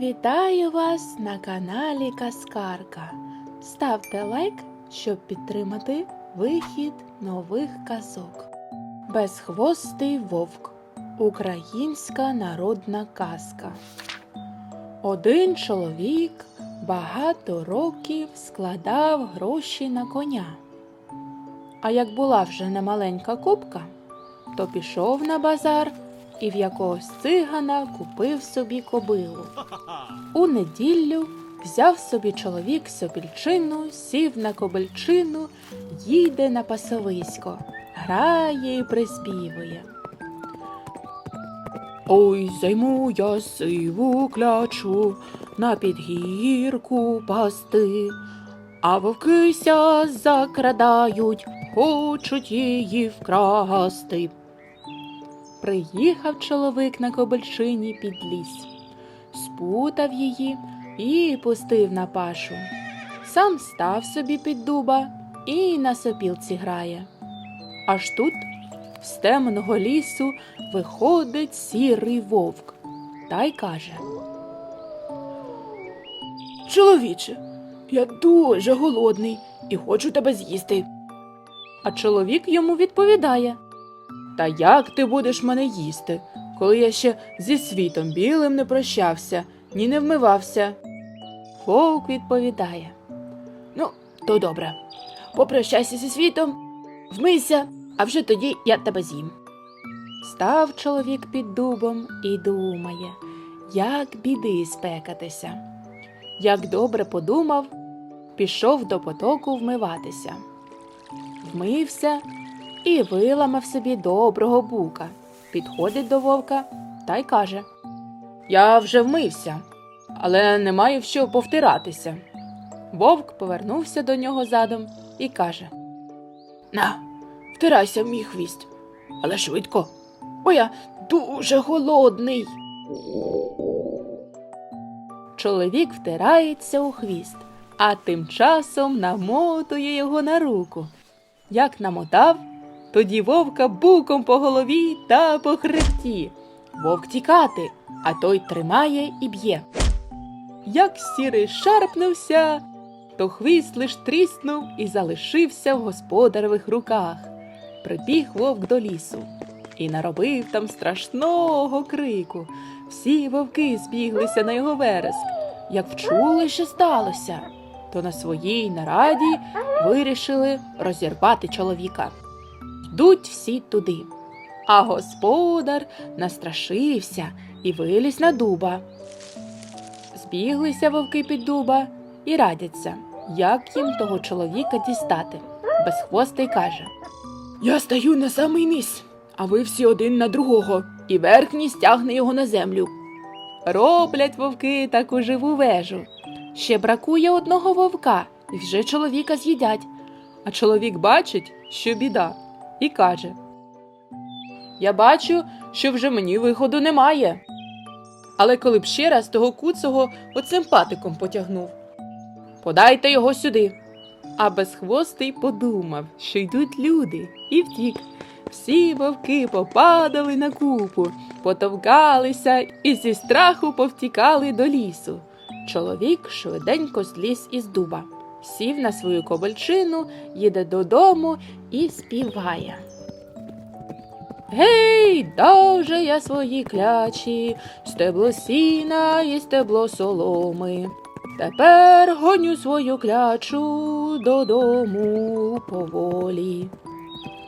Вітаю вас на каналі Каскарка. Ставте лайк, щоб підтримати вихід нових казок. Безхвостий вовк. Українська народна казка. Один чоловік багато років складав гроші на коня. А як була вже немаленька купка, то пішов на базар і в якогось цигана купив собі кобилу. У неділю взяв собі чоловік сопільчину, сів на кобильчину, їде на пасовисько, грає і приспівує. Ой, займу я сиву клячу на підгірку пасти, а вовкися закрадають, хочуть її вкрасти. Приїхав чоловік на кобильчині під ліс, спутав її і пустив на пашу. Сам став собі під дуба і на сопілці грає. Аж тут з темного лісу виходить сірий вовк та й каже. Чоловіче, я дуже голодний і хочу тебе з'їсти. А чоловік йому відповідає. Та як ти будеш мене їсти, коли я ще зі світом білим не прощався, ні не вмивався? Вовк відповідає. Ну, то добре. Попрощайся зі світом, вмийся, а вже тоді я тебе з'їм. Став чоловік під дубом і думає, як біди спекатися. Як добре подумав, пішов до потоку вмиватися. Вмився і виламав собі доброго бука. Підходить до вовка та й каже: Я вже вмився, але не маю в що повтиратися. Вовк повернувся до нього задом і каже: На, втирайся в мій хвіст, але швидко, бо я дуже голодний. Чоловік втирається у хвіст, а тим часом намотує його на руку. Як намотав, тоді вовка буком по голові та по хребті. Вовк тікати, а той тримає і б'є. Як сірий шарпнувся, то хвіст лиш тріснув і залишився в господаревих руках. Прибіг вовк до лісу і наробив там страшного крику. Всі вовки збіглися на його вереск. Як вчули, що сталося, то на своїй нараді вирішили розірвати чоловіка. Йдуть всі туди. А господар настрашився і виліз на дуба. Збіглися вовки під дуба і радяться, як їм того чоловіка дістати. Безхвостий каже: Я стаю на самий низ, а ви всі один на другого, і верхній стягне його на землю. Роблять вовки таку живу вежу. Ще бракує одного вовка, і вже чоловіка з'їдять. А чоловік бачить, що біда, і каже: Я бачу, що вже мені виходу немає. Але коли б ще раз того куцого оцим патиком потягнув. Подайте його сюди. А безхвостий подумав, що йдуть люди, і втік. Всі вовки попадали на купу, потовкалися і зі страху повтікали до лісу. Чоловік швиденько зліз із дуба, сів на свою кобальчину, їде додому і співає. Гей, дав же я свої клячі, стебло сіна і стебло соломи. Тепер гоню свою клячу додому поволі.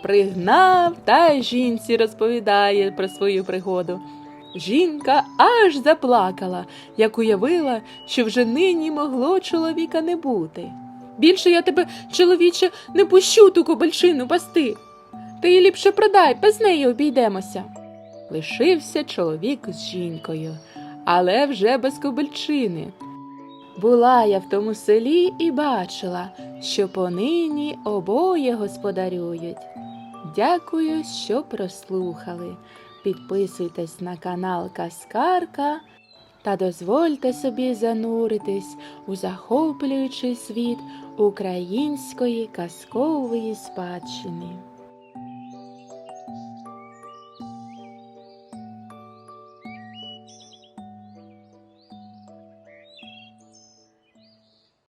Пригнав та й жінці розповідає про свою пригоду. Жінка аж заплакала, як уявила, що вже нині могло чоловіка не бути. Більше я тебе, чоловіче, не пущу ту кобальчину пасти. Ти її ліпше продай, без неї обійдемося. Лишився чоловік з жінкою, але вже без кобильчини. Була я в тому селі і бачила, що понині обоє господарюють. Дякую, що прослухали. Підписуйтесь на канал Каскарка та дозвольте собі зануритись у захоплюючий світ української казкової спадщини.